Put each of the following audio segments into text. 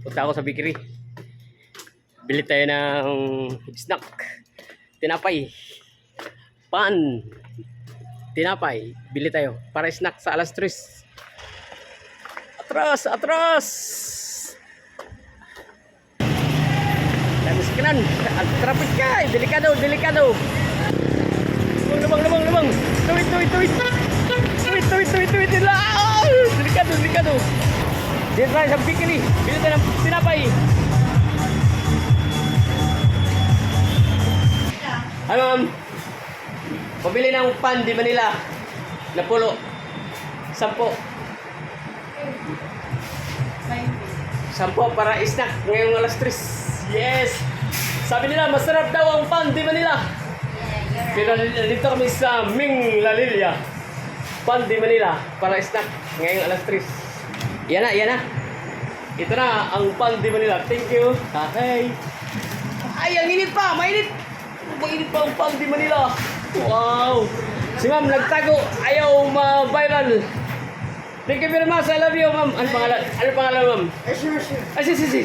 Punta ako sa bakery. Bili tayo ng snack. Tinapay. Pan. Tinapay. Bili tayo. Para snack sa alas 3. Atras! Atras! Sa kanan. Ang traffic ka. Delikado, delikado. Lumang, lumang, lumang. Tuwid, tuwid, tuwid. Tuwid, tuwid, tuwid, tuwid. Ah! Delikado, delikado. Dito tayo sa bakery. Bili tayo ng tinapay. Ano ma'am? Pabili ng pan di Manila na pulo. Sampo. Sampo para snack ngayong alas 3. Yes! Sabi nila, masarap daw ang pan di Manila. Pero dito kami sa Ming La Lilia. Pan di Manila para snack ngayong alas 3. Yan na, yan na. Ito na ang pan di Manila. Thank you. Okay. Ay, ang init pa! Mainit! Mainit pa ang pan di Manila. Wow! Si ma'am nagtago. Ayaw ma-viral. Thank you very much. I love you, ma'am. Ano pangalan? Ano pangalan, ma'am? Eh, sure, sure. Ay, si, si, si.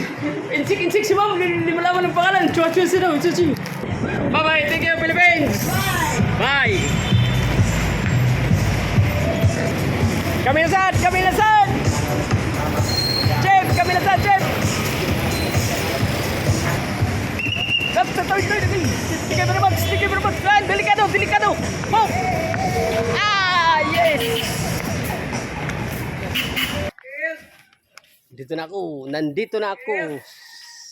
Insik, insik si ma'am. Hindi malaman ang pangalan. Chua, chua, si. Chua, chua. Bye-bye. Thank you, Philippines. Bye. Kami na saan? Kami na Dito na ako. Nandito na ako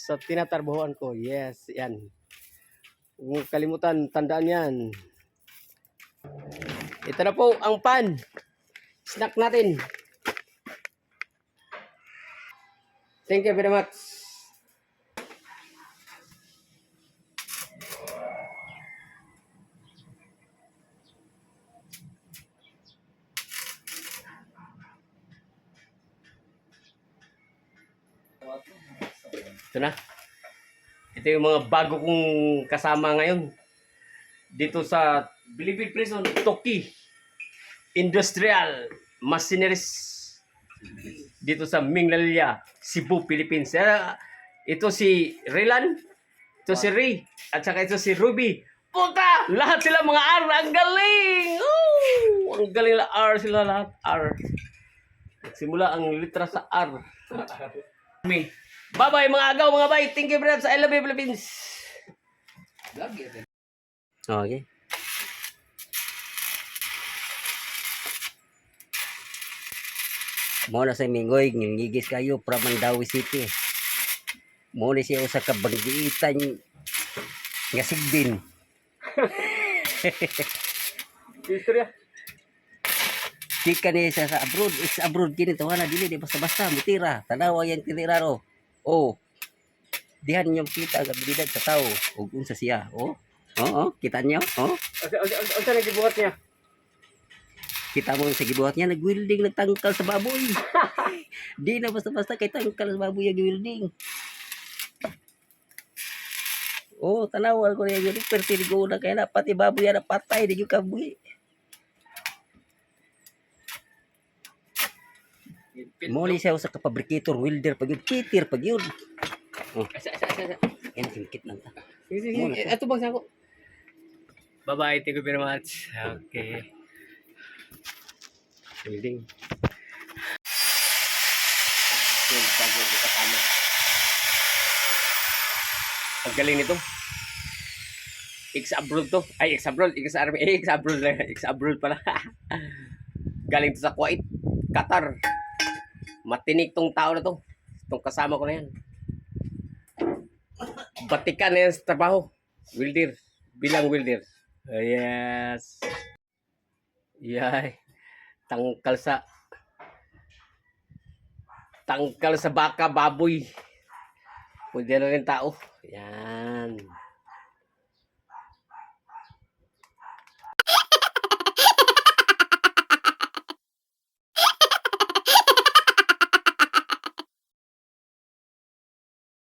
sa tinatarbuhan ko. Yes, yan. Huwag kalimutan, tandaan yan. Ito na po ang pan. Snack natin. Thank you very much. Ito na. Ito yung mga bago kong kasama ngayon. Dito sa Bilibid Prison, Toki Industrial Machineries. Dito sa Minglalia, Cebu, Philippines. Ah, Ito si Relan, ito si Ray, at saka ito si Ruby. Puta! Lahat sila mga R. Ang galing! Ooh! Ang galing na R sila lahat. R. Simula ang litra sa R. Me. Bye-bye mga agaw, mga bay. Thank you very much. I love you, Philippines. Okay. Mo na sa Mingoy, ngigis kayo from Mandawi City. Mo na siya usa ka banggiitan nga sigbin. Istorya. Di ka niya sa, sa abroad, it's abroad kini tawana dili di basta-basta mutira. Tanawa yan tiniraro. Oh. Dihan yung kita ang abilidad sa tao ug unsa siya. Oh. Oo, oh, kita niyo? Oh. Asa asa nagibuhat niya? Kita mo sa gibuhat niya nagwilding nagtangkal sa baboy. di na basta-basta kay tangkal sa baboy ang wilding. Oh, tanawan ko niya. Pero tinigo na kaya na pati baboy na patay. Di yung kabuhi. Mo ni siya sa kapabrikator, welder pag yun, titir pag yun. Asa asa asa. asa. Yan, singkit lang ta. Sige. Ito bang sako? Bye-bye. Thank you very much. Okay. Building. Yung bago ko kasama. Ang galing nito. Ex-abroad to. Ay, ex-abroad. Ex-army. Eh, ex-abroad lang. Ex-abroad pala. galing to sa Kuwait. Qatar. Matinik tong tao na to. Itong kasama ko na yan. Batikan na yan sa trabaho. Wilder. Bilang wilder. Oh, yes. Yay. Tangkal sa tangkal sa baka baboy. Pwede na rin tao. Yan.